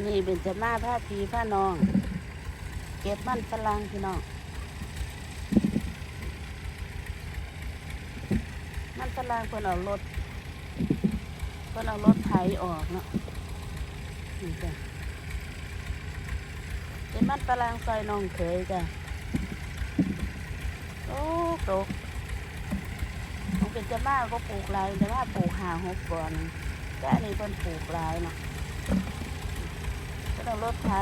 วันนี้เป็นจะมาผ้าพีผ้านอง เก็บมันฝรั่งพี่น้อง มันฝรั่งเพิ่นเอารถเพิ่นเอารถไถออกเนาะนี่จ้ะเป็นมันฝรั่งซอยน้องเคยจ้ะโอ้ตกมันเป็นจะมาก็ปลูกหลายจะมาปลูกหาหกก่อนแต่อันนี้เพิ่นปลูกหลายเนาะ ต้องรถไถ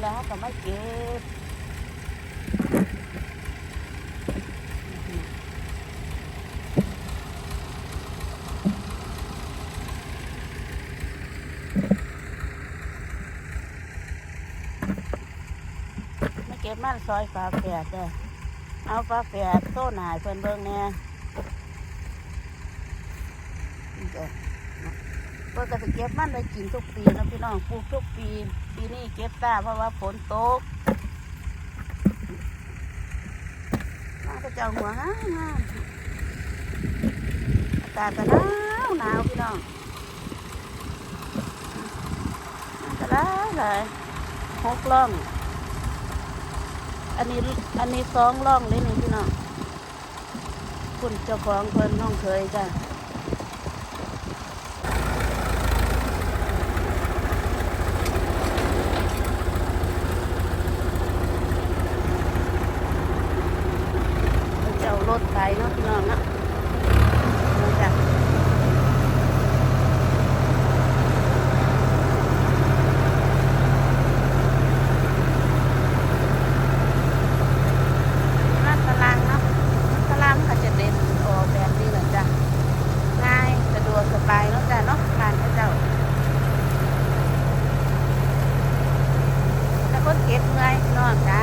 แล้วเขาก็มาเก็บมาเก็บมันซอยฝาแฝดเด้อเอาฝาแฝดโซ่หนายเพิ่นเบิ่งแน่นี่เด้อเพื่อก็จะเก็บมันไปกินทุกปีนะพี่น้องปลูกทุกปี ปีนี้เก็บตาเพราะว่าฝนตกมันก็จะหัวห้างามอากาศก็หนาวหนาวพี่น้องมันก็ได้เลยหกล่อง อันนี้อันนี้สองล่องเลยนี่พี่น้องคุณเจ้าของเพิ่นน้องเคยจ้ะ เจ้ารถไปเนาะพี่น้องเนาะจ้ะลังเนาะมันพลังก็จะเด่นออกแบบนี้แหละจ้ะง่ายสะดวกสบายเนาะจ้ะเนาะผ่านพระเจ้าแล้วคนเก็บเมื่อยพี่น้องจ้ะ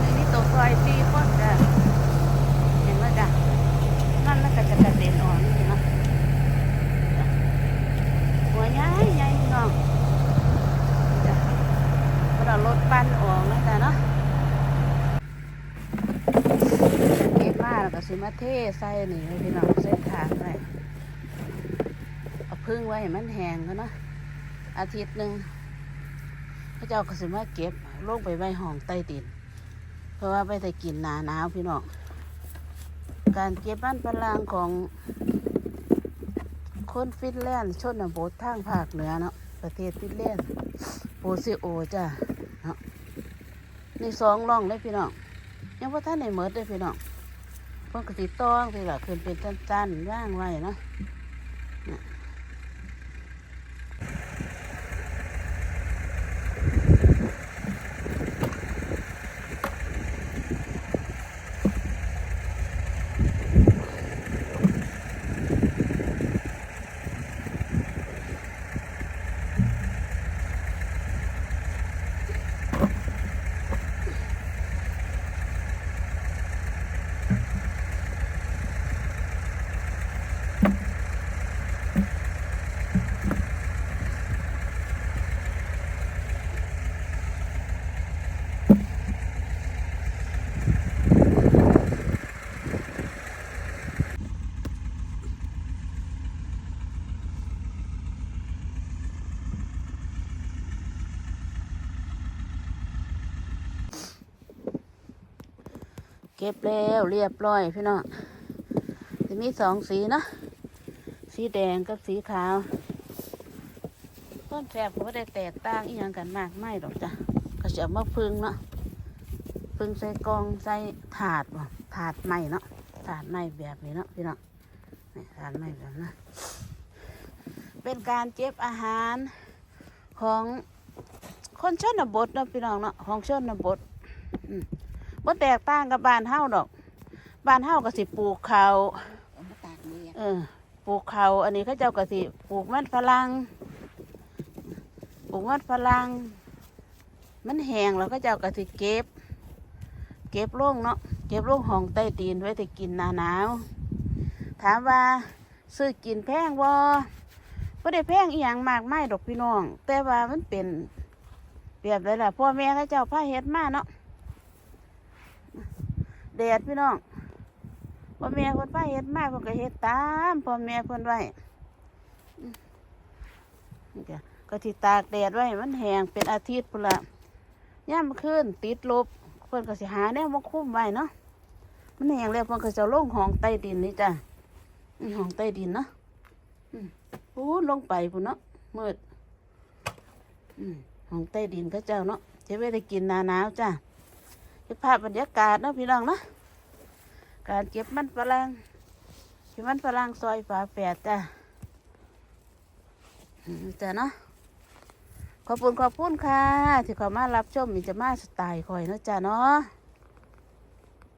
นี่นี่ตัวซอยตีคนจ้ะเห็นไหมจ้ะนั่นมันก็ จะกระเด็นออกนี่นะหัวใหญ่ใหญ่น้องจ้ะเราลดปั้นออกนะจ้ะเนาะเก็บมาแล้วก็สิมาเทใส่นี่เลยพี่น้องเส้นทางไว้เอาพึ่งไว้ให้มันแห้งกันเนาะอาทิตย์หนึ่งพระเจ้าก็สิมาเก็บลงไปไว้ห้องใต้ดิน เพราะว่าไปแต่กินนาหนาวพี่น้อง การเก็บบ้านปลางของคนฟินแลนด์ชนบททางภาคเหนือเนาะประเทศฟินแลนด์โปซิโอจ้ะเนาะนี่สองร่องเลยพี่น้องยังว่าท่านในเมิดเลยพี่น้องเพิ่งกติต้องพี่ละคืนเป็นจันๆว่างไว้เนาะนะ ก็บแล้วเรียบร้อยพี่น้องจะมีสองสีเนาะสีแดงกับสีขาว ต้นแสบก็ไม่ได้แตกต่างอีหยังกันมากไม่หรอกจ้ะก็จะเอามาพึ่งเนาะพึ่งใส่กองใส่ถาดบ่ถาดใหม่เนาะถาดใหม่แบบนี้เนาะพี่น้องนี่ถาดใหม่แบบนั้เป็นการเก็บอาหารของคนชนบทเนาะพี่น้องเนาะของชนบท บ่แตกต่างกับบ้านเฮาดอก บ้านเฮาก็สิปลูกข้าวเอามาตากแดดเออปลูกเขาวอันนี้เขาเจ้าก็สิปลูกมันฝรั่งปลูกมันฝรั่งมันแห้งแล้วก็เจ้าก็สิเก็บ เก็บลงเนาะเก็บลงห้องใต้ตีนไว้แต่กินหนาหนาวถามว่าซื้อกินแพงบ่บ่ได้แพงอีหยังมากไม่ดอกพี่น้อง แต่ว่ามันเป็นเปรียบเลยล่ะพ่อแม่เขาเจ้าพาเฮ็ดมาเนาะแดแดดพี่น้องพ่อแม่เพิ่นไปเฮ็ดมาเพิ่นก็เฮ็ดตามพ่อแม่เพิ่นไว้นี่ก็ก็ที่ตากแดดไว้ให้มันแห้งเป็นอาทิตย์พุ่นละย่ามขึ้นติดลบเพิ่นก็สิหาแนวมาคุ้มไว้เนาะมันแห้งแล้วเพิ่นก็จะเอาลงห้องใต้ดินนี่จ้ะห้องใต้ดินเนาะอืมพูนลงไปพุ่นเนาะมืดอืมห้องใต้ดินเขาเจ้าเนาะจะไม่ได้กินหนาหนาวจ้ะ เก็บภาพบรรยากาศเนาะพี่น้องเนาะการเก็บมันฝรั่งเก็บมันฝรั่งซอยฝาแฝดจ้ะจ้ะเนาะขอบคุณขอบคุณค่ะ ที่เขามารับชมมีจะมาสไตล์คอยนะจ้ะเนาะ